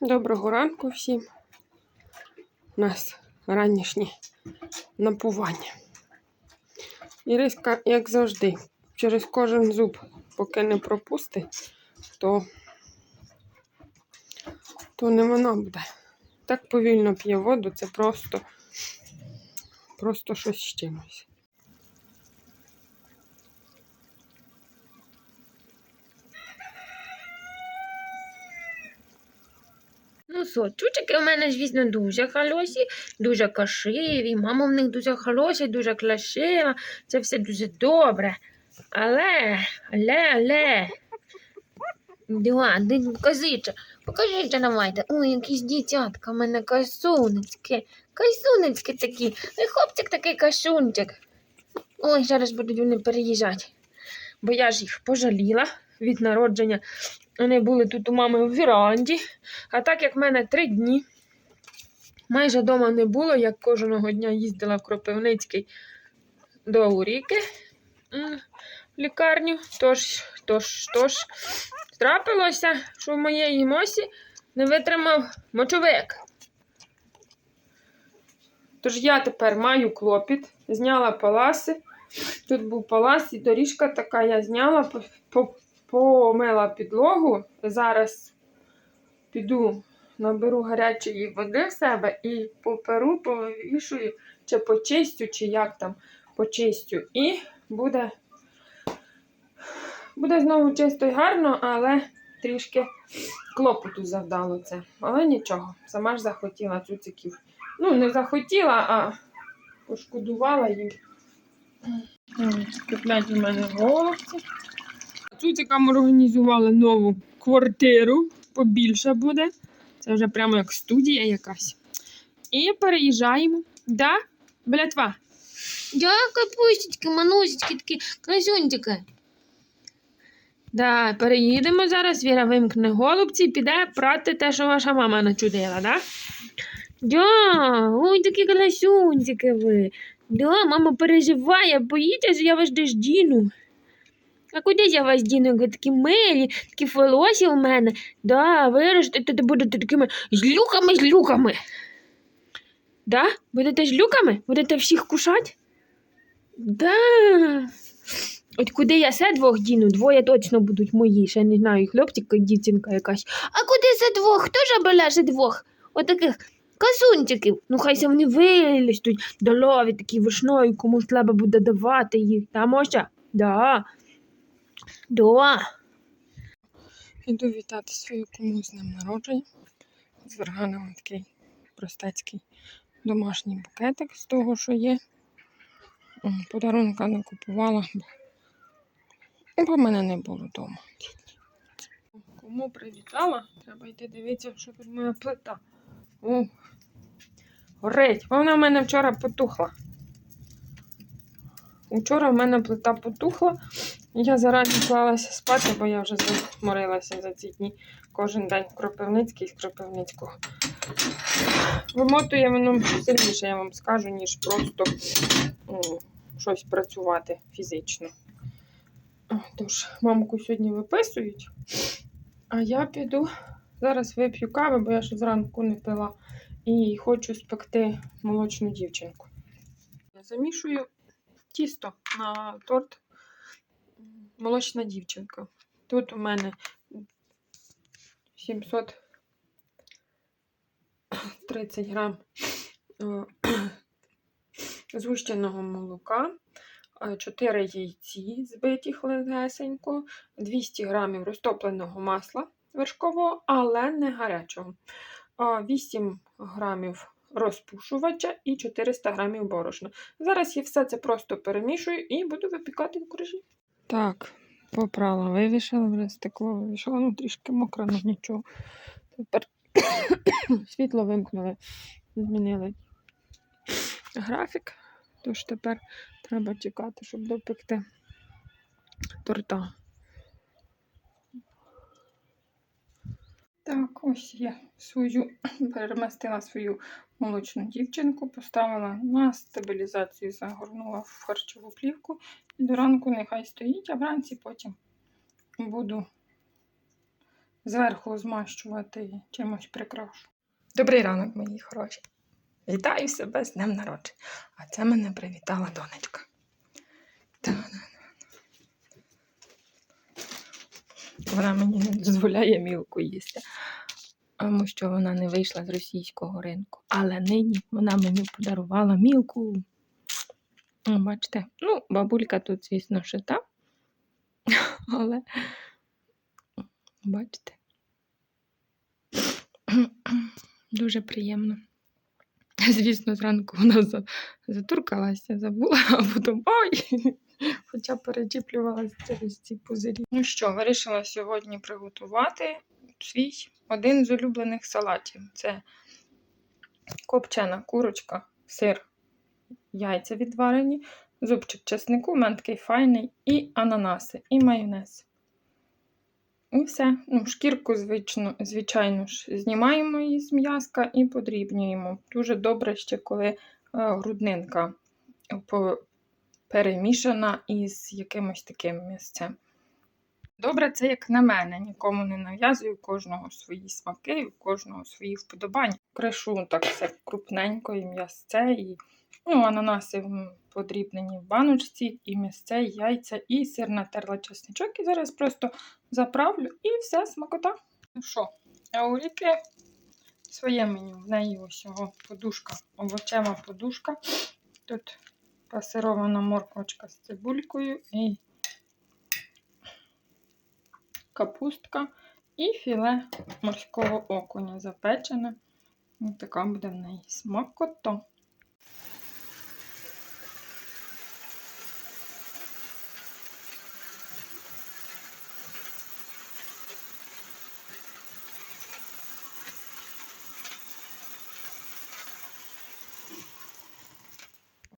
Доброго ранку всім. У нас ранішнє напування. Іриска, як завжди, через кожен зуб, поки не пропустить, то, то не вона буде. Так повільно п'є воду, це просто, просто щось з чимось. Чучики в мене, звісно, дуже хороші, дуже кашиві, мама в них дуже хороша, дуже красива, це все дуже добре. Але, але, але. Да, козича, покажіть давайте. Ой, якісь дітятка, в мене касунечки, касунечки такі. Ой, хлопчик такий кашунчик. Ой, зараз будуть вони переїжджати. Бо я ж їх пожаліла від народження. Вони були тут у мами в віранді. А так як в мене три дні майже вдома не було, як кожного дня їздила в Кропивницький до Уріки в лікарню. Тож, тож, тож, трапилося, що в моєї мосі не витримав мочовик. Тож я тепер маю клопіт, зняла паласи. Тут був палас і доріжка така, я зняла, помила підлогу. Зараз піду, наберу гарячої води в себе і поперу, повішую, чи почистю, чи як там почистю. І буде, буде знову чисто і гарно, але трішки клопоту завдало це. Але нічого, сама ж захотіла цуциків. Ну, не захотіла, а пошкодувала їм. Куплять у мене голубці. Цуцикам організували нову квартиру, побільше буде. Це вже прямо як студія якась. І переїжджаємо. Да? Блятва. Я капустечки, манусечки такі, красунчики. Да, переїдемо зараз. Віра вимкне голубці і піде прати те, що ваша мама начудила, да? Да, ой, такі красунчики ви. Да, мама переживає, боїться, що я вас десь діну. А куди я вас діну? Ви такі милі, такі волосі у мене. Да, виростете, то будете такими злюками, злюками. Да? Будете жлюками? Будете всіх кушати? Да. От куди я се двох діну, двоє точно будуть мої. Ще не знаю, хлопчик і дівчинка якась. А куди за двох? Хто ж обеляже двох? Отаких касунчиків. Ну, хай вони вилістуть, долові такі вишною, комусь треба буде давати їх. Та можна? Да. Да. Іду вітати свою кому з ним народження. З такий простецький домашній букетик з того, що є. Подарунка не купувала, бо, бо мене не було вдома. Кому привітала, треба йти дивитися, що тут моя плита. О, горить. Вона в мене вчора потухла. Вчора в мене плита потухла. Я зарані клалася спати, бо я вже заморилася за ці дні. Кожен день Кропивницький з Кропивницького. Вимотує воно сильніше, я вам скажу, ніж просто м, щось працювати фізично. Тож, мамку сьогодні виписують, а я піду. Зараз вип'ю кави, бо я ще зранку не пила. І хочу спекти молочну дівчинку. Замішую тісто на торт молочна дівчинка. Тут у мене 730 грам е, згущеного молока, 4 яйці збиті легесенько, 200 грамів розтопленого масла вершкового, але не гарячого, 8 грамів розпушувача і 400 грамів борошна. Зараз я все це просто перемішую і буду випікати в коржі. Так, попрала, вивішала, вже стекло вивішала, ну трішки мокро, ну нічого. Тепер світло вимкнули, змінили графік, тож тепер треба чекати, щоб допекти торта. Так, ось я свою перемістила свою молочну дівчинку, поставила на стабілізацію, загорнула в харчову плівку. І до ранку нехай стоїть, а вранці потім буду зверху змащувати чимось прикрашу. Добрий ранок, мої хороші. Вітаю себе з днем народження. А це мене привітала донечка. Та-да. Вона мені не дозволяє мілку їсти, тому що вона не вийшла з російського ринку. Але нині вона мені подарувала мілку. Бачите, ну, бабулька тут, звісно, що та. Але бачите. Дуже приємно. Звісно, зранку вона затуркалася, забула, а потім ой! Хоча перечіплювалася через ці пузирі. Ну що, вирішила сьогодні приготувати свій один з улюблених салатів. Це копчена курочка, сир, яйця відварені, зубчик чеснику, мене файний, і ананаси, і майонез. І все. Ну, шкірку, звично, звичайно ж, знімаємо її з м'язка і подрібнюємо. Дуже добре ще, коли е, груднинка перемішана із якимось таким місцем. Добре, це як на мене. Нікому не нав'язую, кожного свої смаки, у кожного свої вподобання. Кришу так все крупненько, і м'ясце, і ну, ананаси подрібнені в баночці, і м'ясце, і яйця, і сир натерла чесничок. І зараз просто заправлю і все, смакота. Ну що, а у Ріки своє меню. В неї ось його подушка, овочева подушка. Тут пасирована морквочка з цибулькою і капустка і філе морського окуня запечене. Така буде в неї смакота.